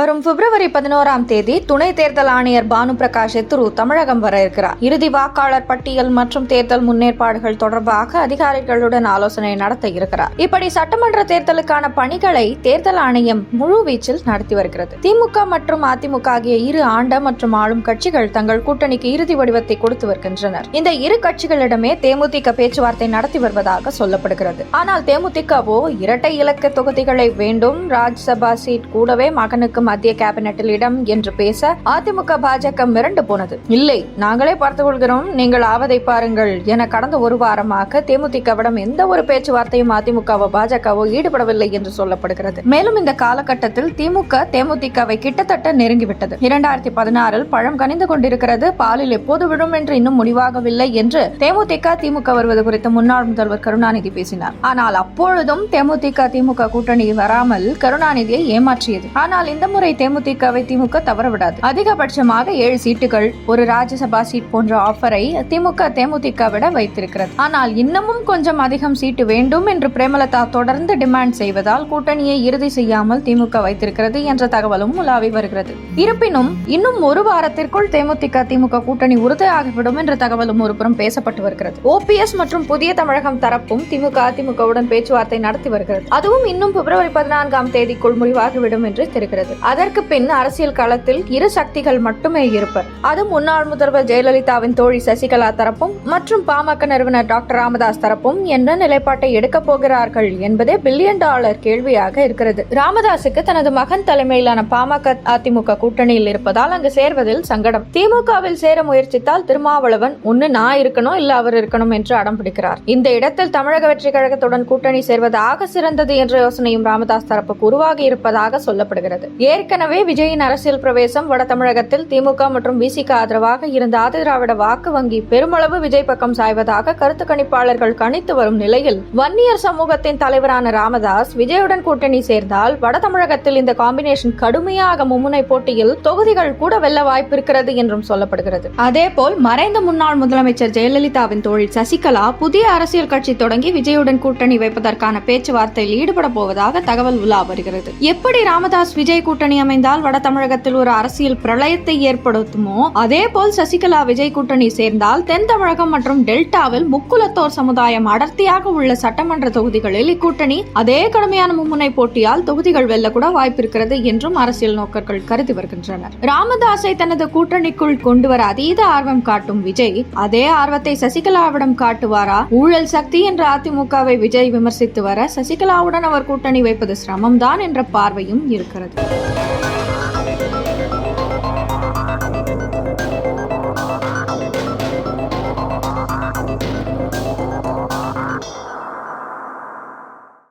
வரும் பிப்ரவரி பதினோராம் தேதி துணை தேர்தல் ஆணையர் பானு பிரகாஷ் எத்துரு தமிழகம் வர இருக்கிறார். இறுதி வாக்காளர் பட்டியல் மற்றும் தேர்தல் முன்னேற்பாடுகள் தொடர்பாக அதிகாரிகளுடன் ஆலோசனை நடத்த இருக்கிறார். இப்படி சட்டமன்ற தேர்தலுக்கான பணிகளை தேர்தல் ஆணையம் முழுவீச்சில் நடத்தி வருகிறது. திமுக மற்றும் அதிமுக ஆகிய இரு ஆண்ட மற்றும் ஆளும் கட்சிகள் தங்கள் கூட்டணிக்கு இறுதி வடிவத்தை கொடுத்து வருகின்றனர். இந்த இரு கட்சிகளிடமே தேமுதிக பேச்சுவார்த்தை நடத்தி வருவதாக சொல்லப்படுகிறது. ஆனால் தேமுதிகவோ இரட்டை இலக்க தொகுதிகளை வேண்டும் ராஜ்சபா சீட் கூடவே மகனுக்கு மத்திய கேபினட்டில் இடம் என்று பேச அதிமுக பாஜக மிரண்டு போனது. இல்லை நாங்களே பார்த்துக் கொள்கிறோம் நீங்கள் ஆவதை பாருங்கள் என கடந்த ஒரு வாரமாக தேமுதிகவிடம் எந்த ஒரு பேச்சுவார்த்தையும் அதிமுகவோ பாஜகவோ ஈடுபடவில்லை என்று சொல்லப்படுகிறது. மேலும் இந்த காலகட்டத்தில் திமுக தேமுதிகவை கிட்டத்தட்ட நெருங்கிவிட்டது. இரண்டாயிரத்தி பதினாறில் பழம் கனிந்து கொண்டிருக்கிறது பாலில் எப்போது விழும் என்று இன்னும் முடிவாகவில்லை என்று தேமுதிக திமுக வருவது குறித்து முன்னாள் முதல்வர் கருணாநிதி பேசினார். ஆனால் அப்பொழுதும் தேமுதிக திமுக கூட்டணி வராமல் கருணாநிதியை ஏமாற்றியது. ஆனால் இந்த முறை தேமுதிகவை திமுக தவறவிடாது. அதிகபட்சமாக ஏழு சீட்டுகள் ஒரு ராஜ்யசபா சீட் போன்ற ஆஃபரை திமுக தேமுதிக விட வைத்திருக்கிறது. ஆனால் இன்னமும் கொஞ்சம் அதிகம் சீட்டு வேண்டும் என்று பிரேமலதா தொடர்ந்து டிமாண்ட் செய்வதால் கூட்டணியை இறுதி செய்யாமல் திமுக வைத்திருக்கிறது என்ற தகவலும் உலாவி வருகிறது. இருப்பினும் இன்னும் ஒரு வாரத்திற்குள் தேமுதிக திமுக கூட்டணி உறுதியாகிவிடும் என்ற தகவலும் ஒருபுறம் பேசப்பட்டு வருகிறது. ஓபிஎஸ் மற்றும் புதிய தமிழகம் தரப்பும் திமுக அதிமுகவுடன் பேச்சுவார்த்தை நடத்தி வருகிறது. அதுவும் இன்னும் பிப்ரவரி பதினான்காம் தேதிக்குள் முடிவாகிவிடும் என்று தெரிகிறது. அதற்கு பின் அரசியல் களத்தில் இரு சக்திகள் மட்டுமே இருப்பர். அது முன்னாள் முதல்வர் ஜெயலலிதாவின் தோழி சசிகலா தரப்பும் மற்றும் பாமக நிறுவனர் டாக்டர் ராமதாஸ் தரப்பும் என்ன நிலைப்பாட்டை எடுக்கப் போகிறார்கள் என்பதே பில்லியன் டாலர் கேள்வியாக இருக்கிறது. ராமதாசுக்கு தனது மகன் தலைமையிலான பாமக அதிமுக கூட்டணியில் இருப்பதால் அங்கு சேர்வதில் சங்கடம். திமுகவில் சேர முயற்சித்தால் திருமாவளவன் ஒன்னு நான் இருக்கணும் இல்ல அவர் இருக்கணும் என்று அடம் பிடிக்கிறார். இந்த இடத்தில் தமிழக வெற்றி கழகத்துடன் கூட்டணி சேர்வதாக சிறந்தது என்ற யோசனையும் ராமதாஸ் தரப்புக்கு உருவாகி இருப்பதாக சொல்லப்படுகிறது. ஏற்கனவே விஜயின் அரசியல் பிரவேசம் வட தமிழகத்தில் திமுக மற்றும் பிசிக ஆதரவாக இருந்த ஆதிதிராவிட வாக்கு வங்கி பெருமளவு விஜய் பக்கம் சாய்வதாக கருத்து கணிப்பாளர்கள் கணித்து வரும் நிலையில் வன்னியர் சமூகத்தின் தலைவரான ராமதாஸ் விஜயுடன் கூட்டணி சேர்ந்தால் வட தமிழகத்தில் இந்த காம்பினேஷன் கடுமையாக மும்முனை போட்டியில் தொகுதிகள் கூட வெல்ல வாய்ப்பிருக்கிறது என்றும் சொல்லப்படுகிறது. அதேபோல் மறைந்த முன்னாள் முதலமைச்சர் ஜெயலலிதாவின் தோழி சசிகலா புதிய அரசியல் கட்சி தொடங்கி விஜயுடன் கூட்டணி வைப்பதற்கான பேச்சுவார்த்தையில் ஈடுபட போவதாக தகவல் உலா வருகிறது. எப்படி ராமதாஸ் விஜய் கூட்டணி அமைந்தால் வட தமிழகத்தில் ஒரு அரசியல் பிரளயத்தை ஏற்படுத்துமோ? அதே போல் சசிகலா விஜய் கூட்டணி சேர்ந்தால் தென் தமிழகம் மற்றும் டெல்டாவில் முக்குலத்தோர் சமுதாயம் அடர்த்தியாக உள்ள சட்டமன்ற தொகுதிகளில் இக்கூட்டணி அதே கடுமையான மும்முனை போட்டியால் தொகுதிகள் வெல்லக்கூட வாய்ப்பிருக்கிறது என்றும் அரசியல் நோக்கர்கள் கருதி வருகின்றனர். ராமதாஸை தனது கூட்டணிக்குள் கொண்டு வர அதீத ஆர்வம் காட்டும் விஜய் அதே ஆர்வத்தை சசிகலாவிடம் காட்டுவாரா? ஊழல் சக்தி என்ற அதிமுகவை விஜய் விமர்சித்து வர சசிகலாவுடன் அவர் கூட்டணி வைப்பது சிரமம்தான் என்ற பார்வையும் இருக்கிறது. Thank you.